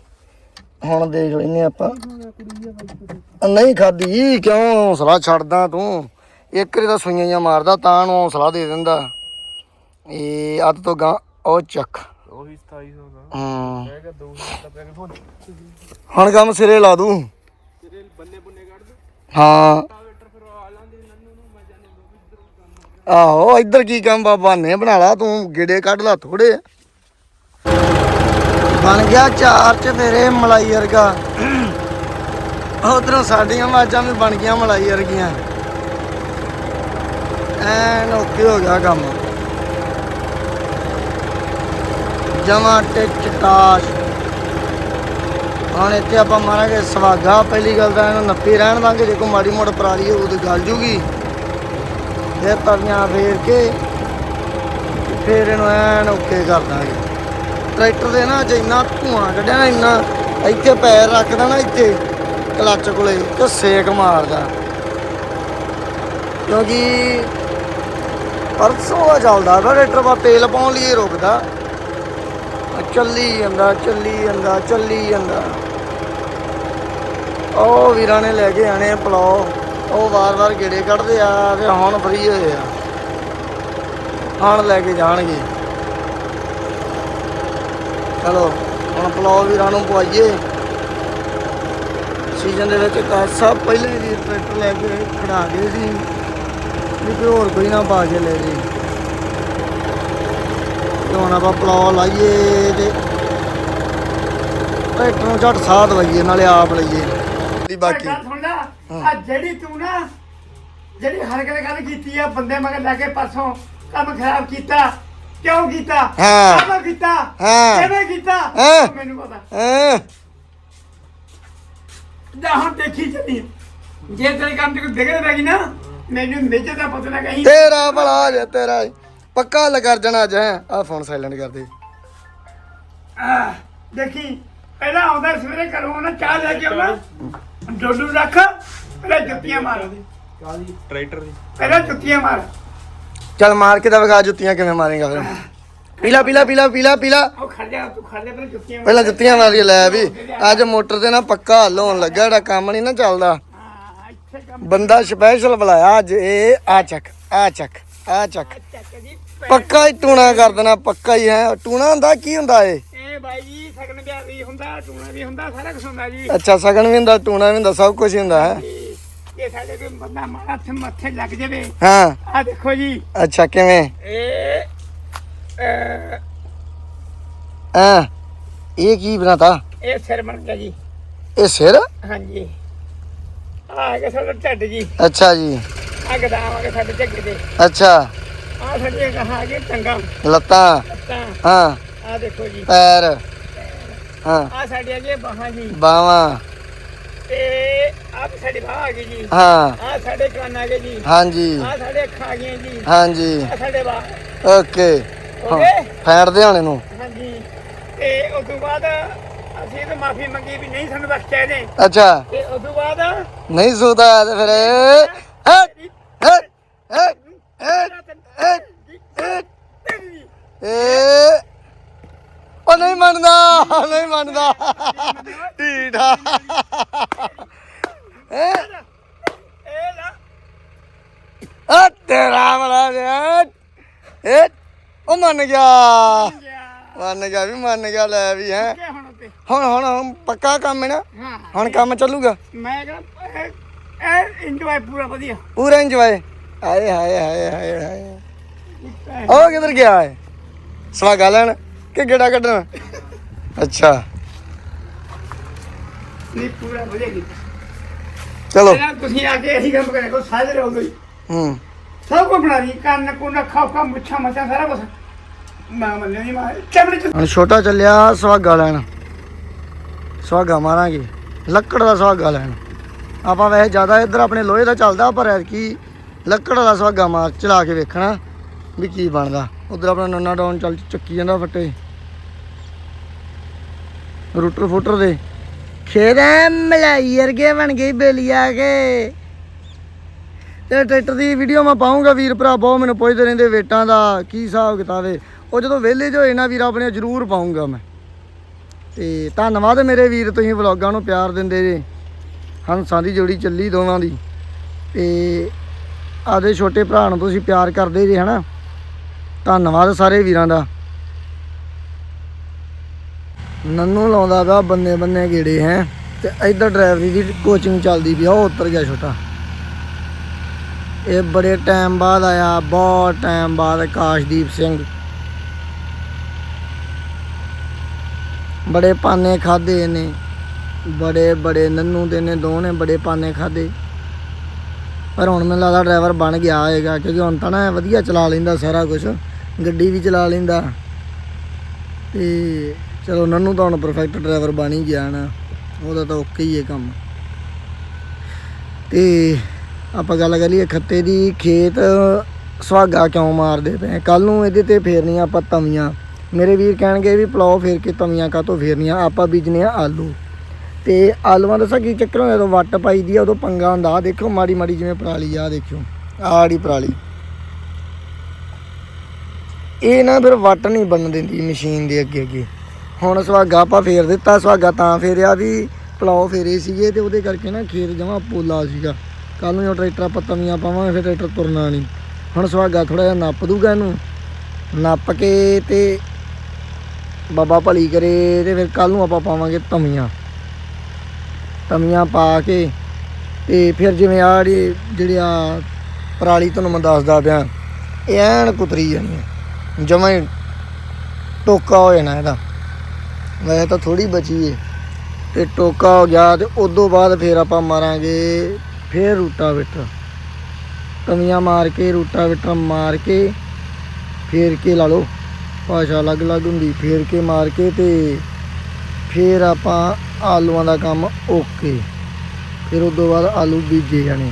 A: ਹੁਣ ਦੇਖ ਲੈਨੇ ਆਪਾਂ। ਨਹੀਂ ਖਾਦੀ ਕਿਉਂ ਹੌਸਲਾ ਛੱਡਦਾ ਤੂੰ? ਇੱਕ ਰੇ ਤਾਂ ਸੂਈਆਂ ਜਿਹੀਆਂ ਮਾਰਦਾ ਤਾਂ ਨੂੰ ਹੌਸਲਾ ਦੇ ਦਿੰਦਾ। ਇਹ ਅੱਧ ਤੋਂ ਗਾਂ ਉਹ ਚੱਕ।
C: ਉਹੀ 2700 ਦਾ।
A: ਹੂੰ।
C: ਮੈਂ ਕਿਹਾ 2000 ਦਾ ਪੈ ਗਿਆ ਹੁਣ
A: ਕੰਮ ਸਿਰੇ ਲਾ ਦੂੰ।
C: ਤੇਰੇ ਬੰਨੇ ਬੰਨੇ ਕੱਢ ਦੇ।
A: ਹਾਂ
C: ਟਾਵੇਟਰ ਫਿਰ ਆ ਲਾਂਦੇ ਨੰਨੂ ਨੂੰ ਮੈਂ ਜਾਣੇ ਦੋ ਇੱਧਰ ਕੰਮ
A: ਆਹੋ, ਇੱਧਰ ਕੀ ਕੰਮ ਬਾਬਾ ਨੇ ਬਣਾ ਲਾ, ਤੂੰ ਗੇੜੇ ਕੱਢ ਲਾ ਥੋੜੇ ਬਣ ਗਿਆ ਚਾਰ ਚ ਤੇਰੇ ਮਲਾਈ ਵਰਗਾ। ਉਧਰੋਂ ਸਾਡੀਆਂ ਮਾਜਾਂ ਵੀ ਬਣ ਗਈਆਂ ਮਲਾਈ ਵਰਗੀਆਂ। ਐਨ ਓਕੇ ਹੋ ਗਿਆ ਕੰਮ। ਜਮਾ ਟਿਚ ਟਾਸ਼। ਹੁਣ ਇੱਥੇ ਆਪਾਂ ਮਾਰਾਂਗੇ ਸਵਾਗਾ, ਪਹਿਲੀ ਗੱਲ ਤਾਂ ਇਹਨੂੰ ਨੱਪੀ ਰਹਿਣ ਦਾਂਗੇ ਜੇ ਕੋਈ ਮਾੜੀ ਮੋੜ ਪਰਾਲੀ ਹੋਊ ਤੇ ਗਲ ਜੂਗੀ। ਫਿਰ ਤਲੀਆਂ ਫੇਰ ਕੇ ਤੇ ਫਿਰ ਇਹਨੂੰ ਐਨ ਓਕੇ ਕਰ ਦਾਂਗੇ। ਟਰੈਕਟਰ ਦੇ ਨਾ ਜੇ ਇੰਨਾ ਧੂਆਂ ਕੱਢਿਆ ਨਾ, ਇੰਨਾ ਇੱਥੇ ਪੈਰ ਰੱਖਦਾ ਨਾ ਇੱਥੇ, ਕਲੱਚ ਕੋਲੇ ਤੇ ਸੇਕ ਮਾਰਦਾ। ਕਿਉਂਕਿ ਪਰਸੋਂ ਦਾ ਚੱਲਦਾ ਟਰੈਕਟਰ ਬਾ ਤੇਲ ਪਾਉਣ ਲਈ ਰੁਕਦਾ। ਚੱਲੀ ਜਾਂਦਾ ਚੱਲੀ ਜਾਂਦਾ ਚੱਲੀ ਜਾਂਦਾ। ਉਹ ਵੀਰਾਂ ਨੇ ਲੈ ਕੇ ਆਣੇ ਪਲਾਓ। ਉਹ ਵਾਰ-ਵਾਰ ਗੇੜੇ ਕੱਢਦੇ ਆ ਤੇ ਹੁਣ ਫਰੀ ਹੋਏ ਆ। ਹੁਣ ਲੈ ਕੇ ਜਾਣਗੇ। ਚਲੋ, ਹੁਣ ਪਲਾਓ ਵੀਰਾਂ ਨੂੰ ਪਵਾਈਏ ਸੀਜ਼ਨ ਦੇ ਵਿੱਚ ਸਭ ਪਹਿਲੇ ਹੀ ਟਰੈਕਟਰ ਲੈ ਕੇ ਖੜਾ ਗਏ ਸੀ। ਵੀ ਕੋਈ ਹੋਰ ਕੋਈ ਨਾ ਪਾ ਕੇ ਲੈ ਜੀ। ਤੇ ਹੁਣ ਆਪਾਂ ਪਲਾਓ ਲਾਈਏ ਤੇ ਟਰੈਕਟਰ ਨੂੰ ਝਟ ਸਾਹ ਦਵਾਈਏ ਨਾਲੇ ਆਪ ਲਈਏ। ਦੀ ਬਾਕੀ
D: ਆ ਜਿਹੜੀ ਤੂੰ ਨਾ ਜਿਹੜੀ ਹਰਕਤ ਗੱਲ ਕੀਤੀ ਆ ਬੰਦੇ ਮਗਰ ਲੈ ਕੇ ਪਰਸੋਂ ਕੰਮ ਖਰਾਬ ਕੀਤਾ ਕਿਉਂ ਕੀਤਾ?
A: ਹਾਂ।
D: ਕਦੋਂ ਕੀਤਾ?
A: ਹਾਂ।
D: ਕਿਵੇਂ ਕੀਤਾ?
A: ਹਾਂ।
D: ਮੈਨੂੰ ਪਤਾ।
A: ਹੈਂ?
D: ਜਾ ਹੁਣ ਦੇਖੀ ਚੱਲੀ। ਜੇ ਤੇਰੇ ਕੰਮ ਤੇ ਕੋਈ ਦਿਖਦੇ ਰਹੀ ਨਾ ਮੈਨੂੰ ਮੇਜਰ ਦਾ ਪਤਾ ਲੱਗਾ ਹੀ
A: ਤੇਰਾ ਭਲਾ ਜੇ ਤੇਰਾ। ਪੱਕਾ ਲਗਾ ਜਾਣਾ ਹੈ। ਆ ਫੋਨ ਸਾਇਲੈਂਟ ਕਰ ਦੇ।
D: ਦੇਖੀ ਪਹਿਲਾਂ ਆਉਂਦਾ ਸਵੇਰੇ ਘਰੋਂ ਨਾ ਚਾਹ ਲੈ ਕੇ ਆਉਣਾ। ਡੋਲੂ ਰੱਖ ਪਹਿਲਾਂ ਜੁੱਤੀਆਂ ਮਾਰ।
C: ਕਾਦੀ ਟਰੈਕਟਰ ਦੀ।
D: ਪਹਿਲਾਂ ਜੁੱਤੀਆਂ ਮਾਰ।
A: ਚੱਲ ਮਾਰ ਕੇ ਤਾਂ ਵਿਖਾ ਜੁੱਤੀਆਂ ਕਿਵੇਂ ਮਾਰੇਗਾ ਫਿਰ। ਪੀਲਾ ਪੀਲਾ ਪੀਲਾ ਪੀਲਾ ਪੀਲਾ।
D: ਉਹ ਖੜ ਜਾ ਤੂੰ ਖੜ ਜਾ ਪਹਿਲਾਂ ਜੁੱਤੀਆਂ ਮਾਰ।
A: ਪਹਿਲਾਂ ਜੁੱਤੀਆਂ ਮਾਰ ਲੈ ਵੀ। ਅੱਜ ਮੋਟਰ ਤੇ ਨਾ ਪੱਕਾ ਹੱਲ ਹੋਣ ਲੱਗਾ ਜਿਹੜਾ ਕੰਮ ਨਹੀਂ ਨਾ ਚੱਲਦਾ।
D: ਹਾਂ ਇੱਥੇ ਕੰਮ
A: ਬੰਦਾ ਸਪੈਸ਼ਲ ਬੁਲਾਇਆ ਅੱਜ ਇਹ ਆ ਚੱਕ ਆ ਚੱਕ ਆ ਚੱਕ।
D: ਚੱਕ ਜੀ
A: ਪੱਕਾ ਹੀ ਟੂਣਾ ਕਰ ਦੇਣਾ ਪੱਕਾ ਹੀ ਹੈ। ਟੂਣਾ ਹੁੰਦਾ ਕੀ ਹੁੰਦਾ ਏ
D: ਇਹ ਬਾਈ ਜੀ ਸਗਨ ਵਿਆਹ ਵੀ ਹੁੰਦਾ ਟੂਣਾ ਵੀ ਹੁੰਦਾ ਸਾਰਾ ਕੁਝ ਹੁੰਦਾ ਜੀ।
A: ਅੱਛਾ ਸਗਨ ਵੀ ਹੁੰਦਾ ਟੂਣਾ ਵੀ ਹੁੰਦਾ ਸਭ ਕੁਝ ਹੁੰਦਾ ਹੈ?
D: ਇਹ ਸਾਡੇ ਕੋਈ ਬੰਦਾ ਮਾਰਾ ਤੇ ਮੱਥੇ ਲੱਗ ਜਾਵੇ।
A: ਹਾਂ।
D: ਆ ਦੇਖੋ ਜੀ।
A: ਅੱਛਾ ਕਿਵੇਂ?
D: ਇਹ ਅਹ,
A: ਆ ਇਹ ਕੀ ਬਣਾਤਾ?
D: ਇਹ ਸਿਰ ਬਣ ਗਿਆ ਜੀ।
A: ਇਹ ਸਿਰ?
D: ਹਾਂਜੀ। ਆ ਗਿਆ ਸਾਡਾ ਢੱਡ ਜੀ।
A: ਅੱਛਾ ਜੀ।
D: ਆ ਕੇ ਸਾਡੇ ਝੱਗੇ ਦੇ।
A: ਅੱਛਾ।
D: ਆ ਸਾਡੇ ਕਹਾ ਕੇ ਟੰਗਾ
A: ਲੱਤਾਂ।
D: ਤਾਂ
A: ਹਾਂ।
D: ਆ ਦੇਖੋ ਜੀ।
A: ਪੈਰ। ਹਾਂ।
D: ਆ ਸਾਡੇ ਅਗੇ ਬਾਹਾਂ ਜੀ।
A: ਬਾਵਾਂ
D: ਤੇ ਆ ਵੀ ਸਾਡੀ ਬਾਹ ਆ ਗਈ ਜੀ।
A: ਹਾਂ।
D: ਆ ਸਾਡੇ ਕੰਨ ਆ ਗਏ ਜੀ।
A: ਹਾਂਜੀ।
D: ਆ ਸਾਡੇ ਅੱਖਾਂ ਆ ਗਈਆਂ ਜੀ।
A: ਹਾਂਜੀ।
D: ਆ ਸਾਡੇ ਬਾਹ।
A: ਓਕੇ।
D: ਹੋ। ਗਏ
A: ਫੈਂਟਦੇ ਹੋਣੇ ਨੂੰ
D: ਹਾਂਜੀ। ਤੇ ਉਸ ਤੋਂ ਬਾਅਦ ਅਸੀਂ ਤਾਂ ਮਾਫੀ ਮੰਗੀ ਵੀ ਨਹੀਂ ਸਾਨੂੰ ਬਖਸ਼ਿਆ ਇਹਨੇ।
A: ਅੱਛਾ।
D: ਤੇ ਉਸ ਤੋਂ ਬਾਅਦ
A: ਨਹੀਂ ਸੁਦਾ ਤੇ ਫਿਰ ਹਟ। ਹਟ ਹਟ ਹਟ ਏ ਉਹ ਨਹੀਂ ਮੰਨਦਾ ਨਹੀਂ ਮੰਨਦਾ। ਢੀਠਾ
D: ਇਹ ਲਾ
A: ਆ ਤੇਰਾ ਬੜਾ ਜਿਹਾ ਏ ਉਹ ਮੰਨ ਗਿਆ। ਮੰਨ ਗਿਆ ਵੀ ਮੰਨ ਗਿਆ ਲੈ ਵੀ ਹੈ?
D: ਹੁਣ
A: ਹੁਣ ਹੁਣ ਪੱਕਾ ਕੰਮ ਹੈ ਨਾ? ਹੁਣ ਕੰਮ ਚੱਲੂਗਾ?
D: ਮੈਂ ਕਹਿੰਦਾ ਇਹ- ਇਹ ਇੰਜੋਏ ਪੂਰਾ ਵਧੀਆ।
A: ਪੂਰਾ ਇੰਜੋਏ ਹਾਏ ਹਾਏ ਹਾਏ ਹਾਏ ਹਾਏ। ਉਹ ਕਿੱਧਰ ਗਿਆ ਹੈ ਸਵਾਗਾ ਲੈਣ ਕਿ ਗੇੜਾ ਕੱਢਣ? ਅੱਛਾ।
D: ਨਹੀਂ ਪੂਰਾ ਵਧੀਆ ਕੀਤਾ।
A: ਚਲੋ।
D: ਤੁਸੀਂ ਆ ਕੇ ਇਹੀ ਕੰਮ ਕਰਿਆ ਕੋ ਸਾਜੇ ਰਹੋ ਗਈ
A: ਹੂੰ।
D: ਸਭ ਕੁਝ ਬਣਾ ਲਈ ਕੰਨ ਕੁੰਨ ਅੱਖਾਂ ਉੱਖਾਂ ਮੁੱਛਾਂ ਮੱਛਾਂ ਸਾਰਾ ਕੁਝ ਮੈਂ ਮੰਨਿਆ ਨਹੀਂ ਮੈਂ ਚਮੜੀ ਚ
A: ਹੁਣ ਛੋਟਾ ਚੱਲਿਆ ਸੁਹਾਗਾ ਲੈਣ। ਸੁਹਾਗਾ ਮਾਰਾਂਗੇ। ਲੱਕੜ ਦਾ ਸੁਹਾਗਾ ਲੈਣ। ਆਪਾਂ ਵੈਸੇ ਜ਼ਿਆਦਾ ਇੱਧਰ ਆਪਣੇ ਲੋਹੇ ਦਾ ਚੱਲਦਾ ਪਰ ਐਤਕੀ ਲੱਕੜ ਦਾ ਸੁਹਾਗਾ ਮਾਰ ਚਲਾ ਕੇ ਵੇਖਣਾ ਵੀ ਕੀ ਬਣਦਾ। ਉਧਰ ਆਪਣਾ ਨੰਨਾ ਡਾਊਨ ਚੱਲ ਚੱਕੀ ਜਾਂਦਾ ਫੱਟੇ। ਰੂਟਰ ਫੁੱਟਰ ਦੇ। ਖੇਰੇ ਮਲਾਈ ਵਰਗੇ ਬਣ ਗਈ ਬੇਲੀਆ ਕੇ। ਤੇ ਟਰੈਕਟਰ ਦੀ ਵੀਡੀਓ ਮੈਂ ਪਾਉਂਗਾ ਵੀਰ ਭਰਾ, ਬਹੁਤ ਮੈਨੂੰ ਪੁੱਛਦੇ ਰਹਿੰਦੇ ਵੇਟਾਂ ਦਾ ਕੀ ਹਿਸਾਬ ਕਿਤਾਬ ਹੈ ਉਹ ਜਦੋਂ ਵਿਹਲੇ ਜੋ ਹੋਏ ਨਾ ਵੀਰ, ਆਪਣੇ ਜ਼ਰੂਰ ਪਾਉਂਗਾ ਮੈਂ। ਤੇ ਧੰਨਵਾਦ ਮੇਰੇ ਵੀਰ, ਤੁਸੀਂ ਵਲੌਗਾਂ ਨੂੰ ਪਿਆਰ ਦਿੰਦੇ ਜੇ। ਹੰਸਾਂ ਦੀ ਜੋੜੀ ਚੱਲੀ ਦੋਵਾਂ ਦੀ। ਤੇ ਆਦੇ ਛੋਟੇ ਭਰਾ ਨੂੰ ਤੁਸੀਂ ਪਿਆਰ ਕਰਦੇ ਜੇ, ਹਨਾ। ਧੰਨਵਾਦ ਸਾਰੇ ਵੀਰਾਂ ਦਾ। ਨੰਨੂ ਲਾਉਂਦਾ ਪਿਆ, ਬੰਨੇ ਬੰਨੇ ਗੇੜੇ ਹੈ। ਤੇ ਇਧਰ ਡਰਾਈਵਰੀ ਦੀ ਕੋਚਿੰਗ ਚੱਲਦੀ ਪਈ ਆ, ਉਹ ਉੱਤਰ ਗਿਆ ਛੋਟਾ। ਇਹ ਬੜੇ ਟਾਈਮ ਬਾਅਦ ਆਇਆ, ਬਹੁਤ ਟਾਈਮ ਬਾਅਦ ਆਕਾਸ਼ਦੀਪ ਸਿੰਘ। ਬੜੇ ਪਾਨੇ ਖਾਦੇ ਨੇ ਬੜੇ ਬੜੇ, ਨੰਨੂ ਦੇ ਨੇ ਦੋ ਨੇ ਬੜੇ ਪਾਨੇ ਖਾਦੇ ਪਰ ਹੁਣ ਮੈਨੂੰ ਲੱਗਦਾ ਡਰਾਈਵਰ ਬਣ ਗਿਆ ਹੋਏਗਾ, ਕਿਉਂਕਿ ਹੁਣ ਤਾਂ ਨਾ ਵਧੀਆ ਚਲਾ ਲੈਂਦਾ ਸਾਰਾ ਕੁਝ ਗੱਡੀ ਵੀ ਚਲਾ ਲੈਂਦਾ। ਤੇ ਚਲੋ ਨੰਨੂ ਤਾਂ ਹੁਣ ਪਰਫੈਕਟ ਡਰਾਈਵਰ ਬਣ ਹੀ ਗਿਆ ਨਾ। ਉਹਦਾ ਤਾਂ ਓਕੇ ਹੀ ਹੈ ਕੰਮ। ਤੇ ਆਪਾਂ ਗੱਲ ਕਰੀਏ ਖੱਤੇ ਦੀ, ਖੇਤ ਸੁਹਾਗਾ ਕਿਉਂ ਮਾਰਦੇ ਪਏ ਕੱਲ ਨੂੰ ਇਹਦੇ ਤੇ ਫੇਰਨੀਆਂ ਆਪਾਂ ਤਵੀਆਂ। ਮੇਰੇ ਵੀਰ ਕਹਿਣਗੇ ਵੀ ਪਲਾਓ ਫੇਰ ਕੇ ਤਵੀਆਂ ਕਾਹਤੋਂ ਫੇਰਨੀਆਂ? ਆਪਾਂ ਬੀਜਨੇ ਆ ਆਲੂ। ਤੇ ਆਲੂਆਂ ਦਾ ਕੀ ਚੱਕਰ ਹੋਇਆ? ਜਦੋਂ ਵੱਟ ਪਾਈ ਦੀ ਆ, ਉਦੋਂ ਪੰਗਾ ਹੁੰਦਾ ਆਹ ਦੇਖੋ ਮਾੜੀ ਮਾੜੀ ਜਿਵੇਂ ਪਰਾਲੀ ਆ ਦੇਖਿਓ। ਆੜੀ ਪਰਾਲੀ। ਇਹ ਨਾ ਫਿਰ ਵੱਟ ਨਹੀਂ ਬਣਨ ਦਿੰਦੀ ਮਸ਼ੀਨ ਦੇ ਅੱਗੇ ਅੱਗੇ। ਹੁਣ ਸੁਹਾਗਾ ਆਪਾਂ ਫੇਰ ਦਿੱਤਾ, ਸੁਹਾਗਾ ਤਾਂ ਫੇਰਿਆ ਵੀ ਪਲਾਓ ਫੇਰੇ ਸੀਗੇ ਤੇ ਉਹਦੇ ਕਰਕੇ ਨਾ ਖੇਤ ਜਮਾ ਪੋਲਾ ਸੀਗਾ। ਕੱਲ ਨੂੰ ਟਰੈਕਟਰ ਆਪਾਂ ਤਵੀਆਂ ਪਾਵਾਂਗੇ, ਫਿਰ ਟਰੈਕਟਰ ਤੁਰਨਾ ਨਹੀਂ। ਹੁਣ ਸੁਹਾਗਾ ਥੋੜਾ ਜਿਹਾ ਨੱਪ ਦੂਗਾ ਇਹਨੂੰ। ਨੱਪ ਕੇ ਤੇ ਬਾਬਾ ਭਲੀ ਕਰੇ ਤੇ ਫਿਰ ਕੱਲ ਨੂੰ ਆਪਾਂ ਪਾਵਾਂਗੇ ਤਵੀਆਂ। ਤਵੀਆਂ ਪਾ ਕੇ ਤੇ ਫਿਰ ਜਿਵੇਂ ਆ ਜਿਹੜੇ ਆ ਪਰਾਲੀ ਤੁਹਾਨੂੰ ਮੈਂ ਦੱਸਦਾ ਪਿਆ, ਇਹ ਐਨ ਕੁਤਰੀ ਜਾਣੀ ਹੈ। ਜਮਾਂ ਹੀ ਟੋਕਾ ਹੋ ਜਾਣਾ ਇਹਦਾ। ਵੈਸੇ ਤਾਂ ਥੋੜੀ ਬਚੀ ਏ। ਤੇ ਟੋਕਾ ਹੋ ਗਿਆ ਤੇ ਉਦੋਂ ਬਾਅਦ ਫਿਰ ਆਪਾਂ ਮਾਰਾਂਗੇ ਫਿਰ ਰੂਟਾਵੇਟਰ ਕਮੀਆਂ ਮਾਰ ਕੇ ਰੂਟਾਵੇਟਰ ਮਾਰ ਕੇ ਫੇਰ ਕੇ ਲਾ ਲਓ। ਭਾਸ਼ਾ ਅਲੱਗ-ਅਲੱਗ ਹੁੰਦੀ ਫੇਰ ਕੇ ਮਾਰ ਕੇ ਤੇ ਫਿਰ ਆਪਾਂ ਆਲੂਆਂ ਦਾ ਕੰਮ ਓਕੇ। ਫਿਰ ਉਦੋਂ ਬਾਅਦ ਆਲੂ ਬੀਜੇ ਜਾਣੇ।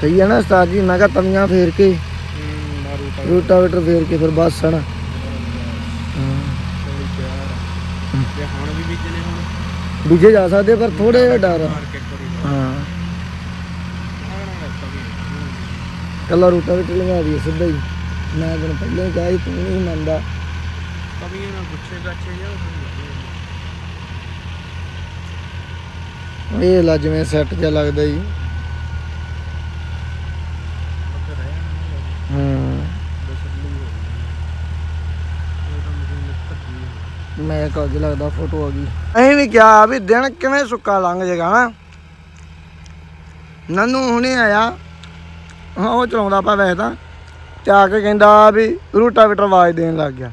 A: ਸਹੀ ਹੈ ਨਾ ਉਸਤਾਦ ਜੀ? ਮੈਂ ਕਿਹਾ ਤਵੀਆਂ ਫੇਰ ਕੇ। ਰੂਟਾਵੇਟਰ ਫੇਰ ਕੇ ਫਿਰ ਬਸ ਹਨਾ ਬੀਜੇ ਜਾ ਸਕਦੇ ਪਰ ਥੋੜੇ ਜਿਹਾ ਡਰ ਆ। ਹਾਂ। ਕੱਲਾ ਰੂਟਾਵੇਟਰ ਲਗਾ ਦੀ ਸਿੱਧਾ ਹੀ। ਮੈਂ ਤੈਨੂੰ ਪਹਿਲਾਂ ਹੀ ਕਿਹਾ ਸੀ ਤੂੰ ਨਹੀਂ ਮੰਨਦਾ।
C: ਤਵੀਆਂ ਨਾਲ ਗੁੱਛੇ ਗਾਛੇ ਜਿਹਾ
A: ਇਹ ਲਾ ਜਿਵੇਂ ਸੈੱਟ ਜਿਹਾ ਲੱਗਦਾ ਜੀ। ਮੈਂ ਕੱਜ ਲੱਗਦਾ ਫੋਟੋ ਆ ਗਈ। ਅਸੀਂ ਵੀ ਕਿਹਾ ਵੀ ਦਿਨ ਕਿਵੇਂ ਸੁੱਕਾ ਲੰਘ ਜਾਏਗਾ ਨਾ। ਨਨੂ ਹੁਣੇ ਆਇਆ। ਉਹ ਚਲਾਉਂਦਾ ਪਾ ਵੈਸੇ ਤਾਂ। ਤੇ ਆ ਕੇ ਕਹਿੰਦਾ ਵੀ ਰੂਟਾਵੇਟਰ ਆਵਾਜ਼ ਦੇਣ ਲੱਗ ਗਿਆ।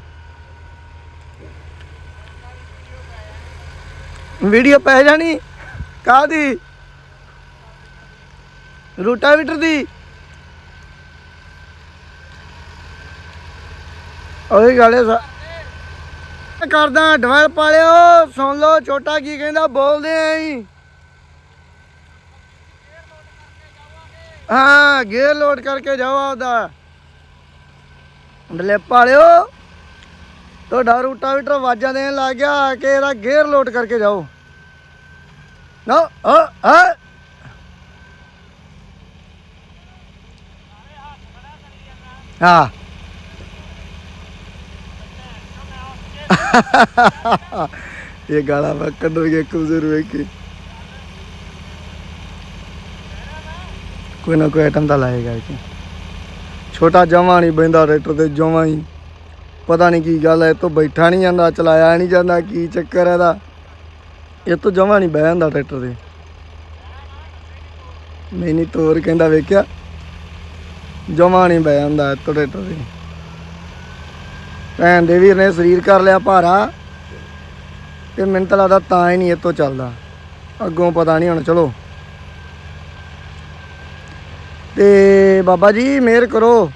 A: ਵੀਡੀਓ ਪੈ ਜਾਣੀ। ਕਾਦੀ ਰੂਟਾਵੀਟਰ ਦੀ। ਉਹੀ ਗੱਲ ਹੈ ਸਾ- ਕਰਦਾ ਡਿਵੈਲਪ ਵਾਲਿਓ ਸੁਣ ਲਓ, ਛੋਟਾ ਕੀ ਕਹਿੰਦਾ, ਬੋਲਦੇ ਆਂ ਹਾਂ ਗੇਅਰ ਲੋਡ ਕਰਕੇ ਜਾਓ ਆਪਦਾ। ਡਿਵੈਲਪ ਵਾਲਿਓ ਤੁਹਾਡਾ ਰੂਟਾਵੀਟਰ ਆਵਾਜ਼ਾਂ ਦੇਣ ਲੱਗ ਗਿਆ ਕਿ ਇਹਦਾ ਗੇਅਰ ਲੋਡ ਕਰਕੇ ਜਾਓ। ਨਾ, ਆ ਆ। ਹਾਂ। ਇਹ ਗਾਲਾਂ ਮੈਂ ਕੱਢਣਗੇ ਕੁਜ਼ਰ ਵੇਖੀ। ਕੋਈ ਨਾ ਕੋਈ ਆਈਟਮ ਤਾਂ ਲਾਏਗਾ ਇਹ ਛੋਟਾ ਜਮਾ ਨਹੀਂ ਬੈਂਦਾ ਟਰੈਕਟਰ ਤੇ, ਜਮਾ ਹੀ। ਪਤਾ ਨਹੀਂ ਕੀ ਗੱਲ ਹੈ ਇਹ ਤੋਂ ਬੈਠਾ ਨਹੀਂ ਜਾਂਦਾ, ਚਲਾਇਆ ਨਹੀਂ ਜਾਂਦਾ, ਕੀ ਚੱਕਰ ਹੈ ਇਹਦਾ। ਇਹ ਤੋਂ ਜਮਾ ਨਹੀਂ ਬਹਿ ਜਾਂਦਾ ਟਰੈਕਟਰ ਤੇ। ਨਹੀਂ ਨਹੀਂ ਤੋਰ ਕਹਿੰਦਾ ਵੇਖਿਆ। ਜਮਾ ਨਹੀਂ ਬਹਿ ਜਾਂਦਾ ਇਹ ਤੋਂ ਟਰੈਕਟਰ ਤੇ। ਭੈਣ ਦੇ ਵੀਰ ਨੇ ਸਰੀਰ ਕਰ ਲਿਆ ਭਾਰਾ ਤੇ ਮੈਨੂੰ ਤਾਂ ਲੱਗਦਾ ਤਾਂ ਹੀ ਨਹੀਂ ਇਹ ਤੋਂ ਚੱਲਦਾ। ਅੱਗੋਂ ਪਤਾ ਨਹੀਂ ਹੁਣ, ਚਲੋ। ਤੇ ਬਾਬਾ ਜੀ, ਮਿਹਰ ਕਰੋ।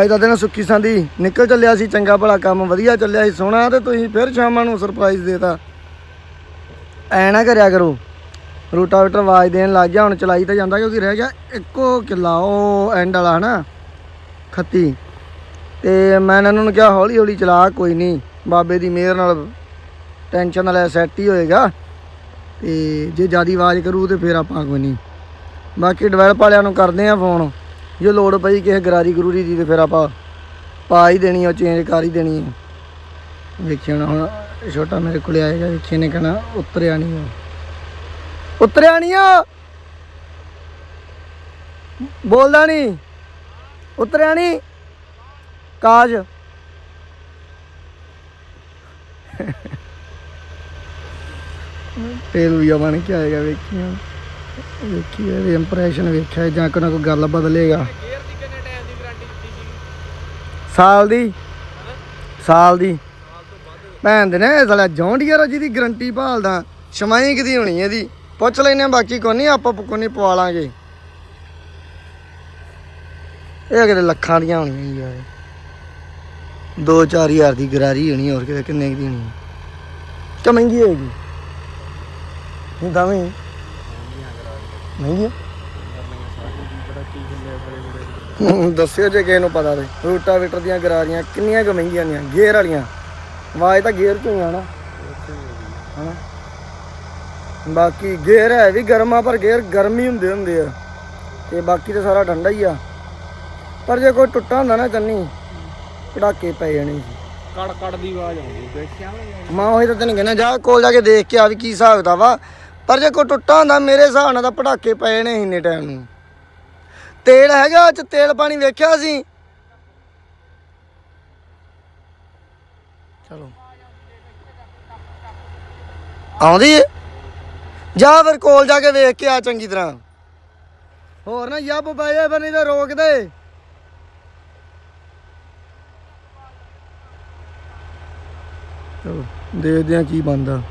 A: ਅੱਜ ਦਾ ਦਿਨ ਸੁੱਖੀ ਸੰਦੀ ਨਿਕਲ ਚੱਲਿਆ ਸੀ ਚੰਗਾ ਭਲਾ ਕੰਮ, ਵਧੀਆ ਚੱਲਿਆ ਸੀ, ਸੋਹਣਾ ਤੇ ਤੁਸੀਂ ਫਿਰ ਸ਼ਾਮਾਂ ਨੂੰ ਸਰਪ੍ਰਾਈਜ਼ ਦੇਤਾ। ਐ ਨਾ ਕਰਿਆ ਕਰੋ। ਰੂਟਾਵੇਟਰ ਆਵਾਜ਼ ਦੇਣ ਲੱਗ ਗਿਆ, ਹੁਣ ਚਲਾਈ ਤਾਂ ਜਾਂਦਾ ਕਿਉਂਕਿ ਰਹਿ ਗਿਆ ਇੱਕੋ ਕਿੱਲਾ, ਉਹ ਐਂਡ ਵਾਲਾ ਹਨਾ, ਖੱਤੀ। ਤੇ ਮੈਂ ਇਹਨਾਂ ਨੂੰ ਕਿਹਾ, ਹੌਲੀ ਹੌਲੀ ਚਲਾ, ਕੋਈ ਨਹੀਂ। ਬਾਬੇ ਦੀ ਮਿਹਰ ਨਾਲ ਟੈਨਸ਼ਨ ਨਾਲ ਸੈੱਟ ਹੀ ਹੋਏਗਾ। ਤੇ ਜੇ ਜਿਆਦੀ ਆਵਾਜ਼ ਕਰੂ ਤੇ ਫਿਰ ਆਪਾਂ ਕੋਈ ਨਹੀਂ। ਬਾਕੀ ਡਿਵੈਲਪ ਵਾਲਿਆਂ ਨੂੰ ਕਰਦੇ ਆ ਫੋਨ ਜੇ ਲੋੜ ਪਈ ਕਿਸੇ ਗਰਾਰੀ ਗਰੂਰੀ ਦੀ ਤੇ ਫਿਰ ਆਪਾਂ ਪਾ ਹੀ ਦੇਣੀ ਆ ਚੇਂਜ ਕਰ ਹੀ ਦੇਣੀ ਆ। ਵੇਖੀ ਹੁਣ ਹੁਣ ਛੋਟਾ ਮੇਰੇ ਕੋਲੇ ਆਏਗਾ ਵੇਖੀ ਨੇ ਕਹਣਾ, ਉਤਰਿਆ ਨਹੀਂ ਉਹ। ਉਤਰਿਆ ਨਹੀਂ ਆ ਬੋਲਦਾ ਨਹੀਂ ਉਤਰਿਆ ਨਹੀਂ ਕਾਜ। ਤੇਲ ਵੀ ਬਣ ਕੇ ਆਏਗਾ ਵੇਖੀ ਹੁਣ। ਵੇਖੀ ਇਹਦੇ ਇੰਪ੍ਰੈਸ਼ਨ ਵੇਖਿਆ ਜਾਂ ਕੋਈ ਨਾ ਕੋਈ ਗੱਲ ਬਦਲੇਗਾ।
B: ਗੇਅਰ ਦੀ ਕਿੰਨੇ ਟਾਈਮ ਦੀ ਗਾਰੰਟੀ ਦਿੱਤੀ ਸੀ
A: ਸਾਲ ਦੀ। ਸਾਲ ਦੀ। ਭੈਣ ਦੇ ਨੇ ਸਾਲਾ ਜੌਂਡੀਅਰ ਜਿਹਦੀ ਗਰੰਟੀ ਭਾਲਦਾ ਸ਼ਮਾਈ ਕਿਦੀ ਹੋਣੀ ਇਹਦੀ। ਪੁੱਛ ਲੈਨੇ ਆ ਬਾਕੀ ਕੋਈ ਨਹੀਂ ਆਪਾਂ ਕੋਈ ਨਹੀਂ ਪਵਾ ਲਾਂਗੇ। ਇਹ ਕਿਤੇ ਲੱਖਾਂ ਦੀਆਂ ਹੋਣੀਆਂ ਯਾਰ। 2-4000 ਦੀ ਗਰਾਰੀ ਹੋਣੀ, ਹੋਰ ਕਿਤੇ ਕਿੰਨੇ ਕੁ ਦੀ ਹੋਣੀ? ਕਿ ਮਹਿੰਗੀ ਹੋਏਗੀ? ਨਹੀਂ ਤਾਂ ਵੀ। ਮਹਿੰਗੀ ਦੱਸਿਓ ਜੇ ਕਿਸੇ ਨੂੰ ਪਤਾ ਤੇ। ਰੂਟਾਵੇਟਰ ਦੀਆਂ ਗਰਾਰੀਆਂ ਕਿੰਨੀਆਂ ਕੁ ਮਹਿੰਗੀਆਂ ਨੇ, ਗੇਅਰ ਵਾਲੀਆਂ। ਆਵਾਜ਼ ਤਾਂ ਗੇਅਰ ਚੋਂ ਹੀ ਆਣਾ ਹਨਾ? ਬਾਕੀ ਗੇਅਰ ਹੈ ਵੀ ਗਰਮ ਆ, ਪਰ ਗੇਅਰ ਗਰਮ ਹੀ ਹੁੰਦੇ ਹੁੰਦੇ ਆ। ਤੇ ਬਾਕੀ ਤਾਂ ਸਾਰਾ ਠੰਡਾ ਹੀ ਆ। ਪਰ ਜੇ ਕੋਈ ਟੁੱਟਾ ਹੁੰਦਾ ਨਾ ਚੰਨੀ ਪੜਾਕੇ ਪੈ ਜਾਣੇ ਸੀ।
B: ਕੜ ਕੜ ਦੀ ਆਵਾਜ਼ ਆਉਂਦੀ ਦੇਖਿਆ
A: ਮੈਂ ਉਹੀ ਤਾਂ ਤੈਨੂੰ ਕਹਿੰਦਾ ਜਾ ਕੋਲ ਜਾ ਕੇ ਦੇਖ ਕੇ ਆ ਵੀ ਕੀ ਹਿਸਾਬ ਦਾ ਵਾ ਪਰ ਜੇ ਕੋਈ ਟੁੱਟਾ ਹੁੰਦਾ ਮੇਰੇ ਹਿਸਾਬ ਨਾਲ ਤਾਂ ਪੜਾਕੇ ਪਏ ਨੇ ਇੰਨੇ ਟਾਈਮ ਨੂੰ। ਤੇਲ ਹੈਗਾ ਚ ਤੇਲ ਪਾਣੀ ਵੇਖਿਆ ਸੀ। ਚਲੋ। ਆਉਂਦੀ ਏ? ਜਾ ਫਿਰ ਕੋਲ ਜਾ ਕੇ ਵੇਖ ਕੇ ਆ ਚੰਗੀ ਤਰ੍ਹਾਂ। ਹੋਰ ਨਾ ਯੱਬ ਪੈ ਜਾਏ ਫਿਰ ਨਹੀਂ ਤਾਂ ਰੋਕ ਦੇ ਚਲੋ ਦੇਖਦੇ ਆ ਕੀ ਬਣਦਾ।